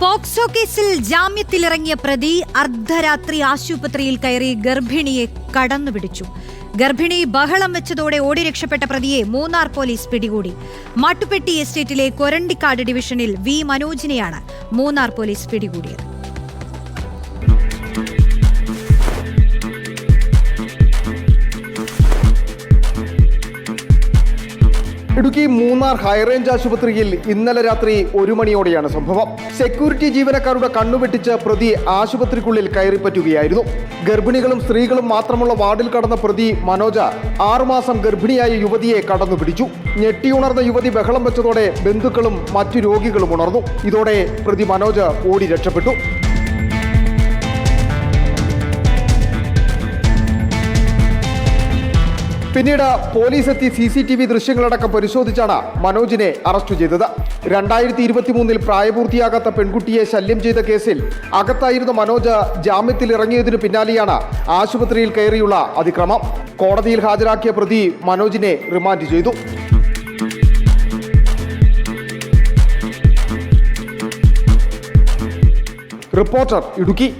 POCSO കേസിൽ ജാമ്യത്തിലിറങ്ങിയ പ്രതി അർദ്ധരാത്രി ആശുപത്രിയിൽ കയറി ഗർഭിണിയെ കടന്നുപിടിച്ചു. ഗർഭിണി ബഹളം വെച്ചതോടെ ഓടി രക്ഷപ്പെട്ട പ്രതിയെ മൂന്നാർ പോലീസ് പിടികൂടി. മാട്ടുപ്പെട്ടി എസ്റ്റേറ്റിലെ കൊരണ്ടിക്കാട് ഡിവിഷനിൽ വി മനോജിനെയാണ് മൂന്നാർ പോലീസ് പിടികൂടിയത്. ഇടുക്കി മൂന്നാർ ഹൈറേഞ്ച് ആശുപത്രിയിൽ ഇന്നലെ രാത്രി ഒരു മണിയോടെയാണ് സംഭവം. സെക്യൂരിറ്റി ജീവനക്കാരുടെ കണ്ണുവെട്ടിച്ച് പ്രതി ആശുപത്രിക്കുള്ളിൽ കയറിപ്പറ്റുകയായിരുന്നു. ഗർഭിണികളും സ്ത്രീകളും മാത്രമുള്ള വാർഡിൽ കടന്ന പ്രതി മനോജ ആറുമാസം ഗർഭിണിയായ യുവതിയെ കടന്നു പിടിച്ചു ഞെട്ടിയുണർന്ന യുവതി ബഹളം വെച്ചതോടെ ബന്ധുക്കളും മറ്റു രോഗികളും ഉണർന്നു. ഇതോടെ പ്രതി മനോജ് ഓടി രക്ഷപ്പെട്ടു. പിന്നീട് പോലീസ് എത്തി സി സി ടി വി ദൃശ്യങ്ങളടക്കം പരിശോധിച്ചാണ് മനോജിനെ അറസ്റ്റ് ചെയ്തത്. രണ്ടായിരത്തി ഇരുപത്തി മൂന്നിൽ പ്രായപൂർത്തിയാകാത്ത പെൺകുട്ടിയെ ശല്യം ചെയ്ത കേസിൽ അകത്തായിരുന്ന മനോജ് ജാമ്യത്തിൽ ഇറങ്ങിയതിനു പിന്നാലെയാണ് ആശുപത്രിയിൽ കയറിയുള്ള അതിക്രമം. കോടതിയിൽ ഹാജരാക്കിയ പ്രതി മനോജിനെ റിമാൻഡ് ചെയ്തു. റിപ്പോർട്ടർ ഇടുക്കി.